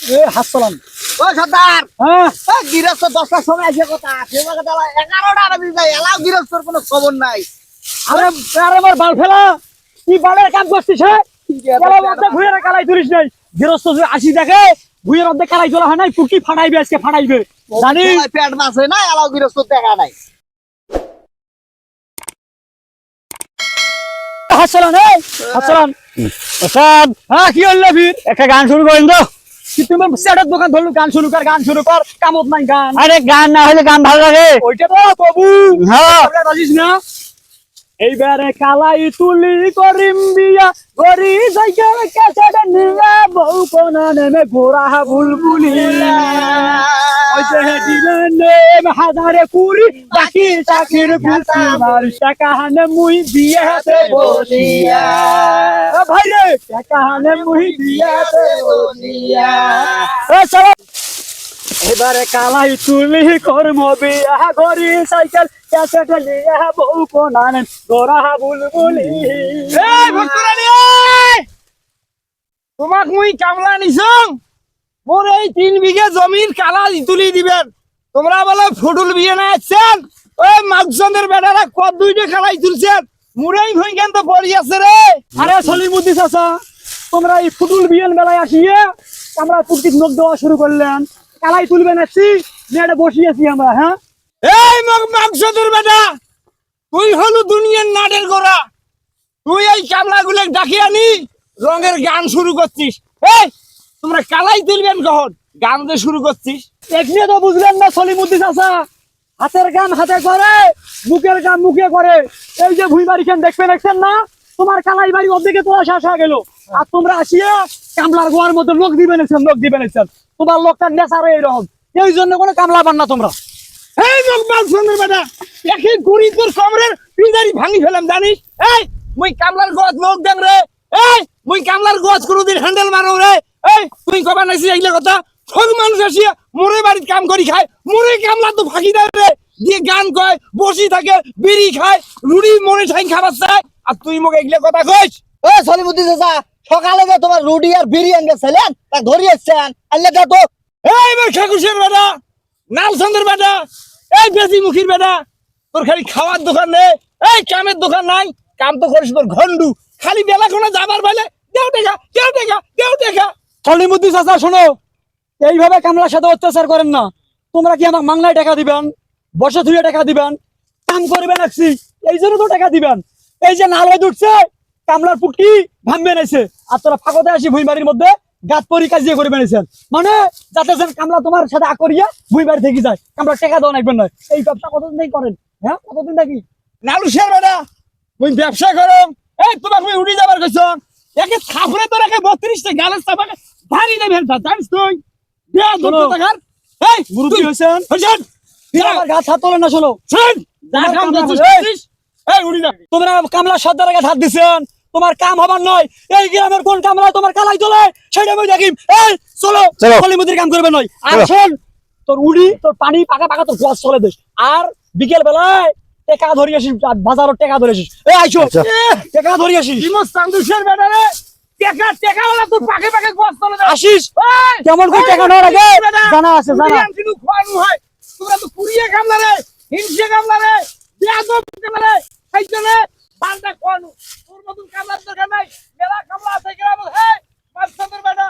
এ হাসলাম ও সর্দার। হ্যাঁ। দশটার সময় আসে কথা সেবাকে তালা এগারোটা বাজে যায় এলাও কোনো খবর নাই। আরে আরে আমার বাল ফেলা। কি বালের কাম করছিস হ্যাঁ? ভুঁয়ের কালাই তুলিস নাই। গৃহস্থ যদি আসি দেখে ভুঁয়ের মধ্যে কালাই তোলা হয় নাই পুকি ফাটাইবে আজকে ফাটাইবে। জানি পেট মাছ হয় না এলাও গৃহস্থ দেখা নাই। হ্যাঁ? কি হল একটা গান শুরু করেন তো। তুমি সেটের দোকান ধরলো গান শুরু কর গান শুরু কর কামত নাই গান আরে গান না হলে গান ভালো লাগে। ওইটা তো তবু হ্যাঁ। না? এইবারে কালাই তুলি করিম বিয়া গরি সাইকেল কাছাটা নিয়া বউ কোনা নেমে ঘোরা বুলবুলি ওই যে দিলেন নেম হাজারে কুড়ি বাকি বসিয়া এ ভাই রে টাকাহানে মুই বিয়াতে কর্ম বিয়া গরি সাইকেল ক্যাসেট লিয়া বউ কোনান গোরা বুলবুলি এই ভক্তরানী এই! তোমাক মুই কামলা নিছং মোর এই তিন বিঘে জমির কালা তুলি দিবেন। তোমরা বলে ফুটুল বিয়ে না আসছেন ওই মাগসন্দের বেটারা কত দুইটা কালাই তুলছেন? মুরেই কেন তো পড়ি আছে রে। আরে সলিমুদ্দি চাচা তোমরা এই ফুটুল বিয়েন বেলায় আসিয়ে আমরা পুটিক নখ দেওয়া শুরু করলেন। কালাই তুলবেন আসছি নেটে বসিয়েছি আমরা হ্যাঁ? এই মগ মাগসন্দের বেটা তুই হলু দুনিয়ার নাটের গোড়া। তুই এই কামলা গুলো ডাকি আনি রঙের গান শুরু করছিস। এই তোমরা কালাই তুলবেন কখন? গান দিয়ে শুরু করছিস। একনিয়ে তো বুঝলেন না সলিমুদ্দি চাচা। হাতের গান হাতে করে, মুখের গান মুখে করে। এই যে ভুই বাড়ি দেখবে দেখছেন না? তোমার কালাই বাড়ি অর্ধেকে তোলা শেষ হয়ে গেল। আর তোমরা আসিয়া কামলার গোয়ার মধ্যে লোক দিবে নেছেন লোক দিবে নেছেন তোমার লোকটার নেশার এইরকম এই জন্য কোনো কামলা পান না তোমরা। এই লোক সুন্দর বেটা একে গুড়ি তোর কমরের পিঞ্জারি ভাঙি ফেলাম, জানিস? এই, মুই কামলার গোয়াত লোক দেন রে। এই, মুই কামলার গোয়াত কোনোদিন হ্যান্ডেল মারো রে। এই তুই কবা নাইছি এইগুলা কথা? সব মানুষ আসিয়া মোরে বাড়িতে কাম করি খায় মোরে কামলা তো ফাঁকি দেয় রে দিয়ে গান কয় বসি থাকে বিড়ি খায় রুড়ি মনে ঠাই খাবার চায়। আর তুই মোক এগুলা কথা কইস ও সলিমুদ্দিন চাচা সকালে যে তোমার রুটি আর বিরিয়ানি গেছিলেন তা ধরি এসছেন আল্লাহ দেখো এই ব্যবসা কুশের বেটা নালচন্দ্রের বেটা এই বেশি মুখির বেটা তোর খালি খাওয়ার দোকান নেই এই কামের দোকান নাই কাম তো করিস তোর ঘন্ডু খালি বেলা কোনো যাবার বেলে দেও দেখা দেও দেখা দেও দেখা সলিমুদ্দি চাচা, শোনো। এইভাবে কামলার সাথে অত্যাচার করেন না। তোমরা কি আমাকে মাংলায় টাকা দিবেন? বসে ধুয়ে টাকা দিবেন? কাম করবেন আসছি এই জন্য তো টাকা দিবেন। এই যে নালে উঠছে কামলার পুটকি ভাঙবে নাইছে আর তোরা ফাঁকতে আসি ভুইবাড়ির মধ্যে গাত পরি কাজিয়ে করে বেড়েছেন। মানে যাতে যেন কামলা তোমার সাথে আকরিয়া ভুইবাড়ি থেকে যায়। কামলা টাকা দেওয়া নাকবেন না। এই ব্যবসা কতদিন থেকে করেন? হ্যাঁ কতদিন থাকি? নালুসের বেটা তুই ব্যবসা করো। এই, তোমাকে উড়ি যাবার কইছ? একে থাপড়ে তোর একে বত্রিশটা গালের চাপাকে ভারী নেই ভেলতা জানিস তুই? দেয়া শোনো। দুটো টাকার এই মুরব্বী তুই হয়েছেন আমার গাছ হাত তোলেন না শোনো। শোন। যা তোমার কাম করছিস এই উড়ি যা। তোমরা কামলা হাত দিছেন তোমার কাম হবার নয়। এই গ্রামের কোন কামলা তোমার কালাই তোলে সেটা আমি দেখিম এই চলো চলো। কলিমুদির কাম করবে নয়। আর শোন তোর উড়ি তোর পানি পাকা পাকা তোর গোয়াস চলে দেশ। আর বিকেল বেলায় টেকা ধরি আসিস বাজারও টেকা ধরে আসিস। এই আইসো। আচ্ছা। টেকা ধরি আসিস। ইমো সান্দুসের বেটা টেকা টেকা তোর পাকে পাকে গোস চলে যায়। আসিস? এই! কেমন করে টেকা নেওয়ার আগে? জানা আছে জানা। কিন্তু খোয়ানো হয় তোমরা তো কুড়িয়ে কামলা রে হিংসে কামলা রে বেয়াদব কামলা রে। পাল্টা খোয়ানো। তোর মতন কামলার দরকার নাই। মেলা কামলা আছে গ্রামে হে বাচ্চাদের বেটা।